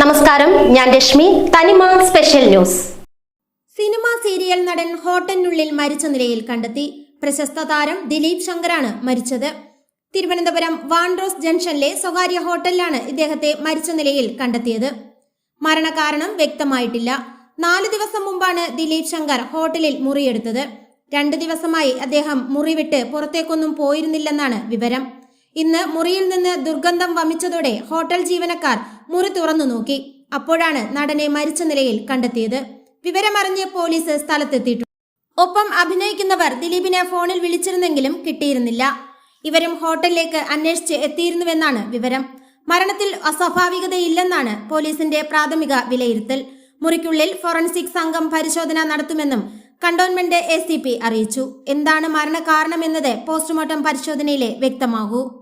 നമസ്കാരം ഞാൻ രശ്മി. തനിമ സ്പെഷ്യൽ ന്യൂസ്. സിനിമ സീരിയൽ നടൻ ഹോട്ടലിനുള്ളിൽ മരിച്ച നിലയിൽ കണ്ടെത്തി. പ്രശസ്ത താരം ദിലീപ് ശങ്കറാണ് മരിച്ചത്. തിരുവനന്തപുരം വാൻഡ്രോസ് ജംഗ്ഷനിലെ സ്വകാര്യ ഹോട്ടലിലാണ് ഇദ്ദേഹത്തെ മരിച്ച നിലയിൽ കണ്ടെത്തിയത്. മരണകാരണം വ്യക്തമായിട്ടില്ല. നാല് ദിവസം മുമ്പാണ് ദിലീപ് ശങ്കർ ഹോട്ടലിൽ മുറിയെടുത്തത്. രണ്ട് ദിവസമായി അദ്ദേഹം മുറി വിട്ട് പുറത്തേക്കൊന്നും പോയിരുന്നില്ലെന്നാണ് വിവരം. ഇന്ന് മുറിയിൽ നിന്ന് ദുർഗന്ധം വമിച്ചതോടെ ഹോട്ടൽ ജീവനക്കാർ മുറി തുറന്നു നോക്കി. അപ്പോഴാണ് നടനെ മരിച്ച നിലയിൽ കണ്ടെത്തിയത്. വിവരമറിഞ്ഞ് പോലീസ് സ്ഥലത്തെത്തിയിട്ടു ഒപ്പം അഭിനയിക്കുന്നവർ ദിലീപിനെ ഫോണിൽ വിളിച്ചിരുന്നെങ്കിലും കിട്ടിയിരുന്നില്ല. ഇവരും ഹോട്ടലിലേക്ക് അന്വേഷിച്ച് എത്തിയിരുന്നുവെന്നാണ് വിവരം. മരണത്തിൽ അസ്വാഭാവികതയില്ലെന്നാണ് പോലീസിന്റെ പ്രാഥമിക വിലയിരുത്തൽ. മുറിക്കുള്ളിൽ ഫോറൻസിക് സംഘം പരിശോധന നടത്തുമെന്നും കണ്ടോൺമെന്റ് എസ് അറിയിച്ചു. എന്താണ് മരണകാരണമെന്നത് പോസ്റ്റ്മോർട്ടം പരിശോധനയിലെ വ്യക്തമാകൂ.